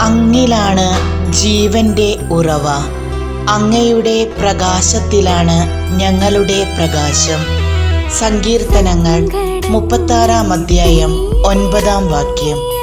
അങ്ങിലാണ് ജീവന്റെ ഉറവ. അങ്ങയുടെ പ്രകാശത്തിലാണ് ഞങ്ങളുടെ പ്രകാശം. സങ്കീർത്തനങ്ങൾ മുപ്പത്താറാം അധ്യായം ഒൻപതാം വാക്യം.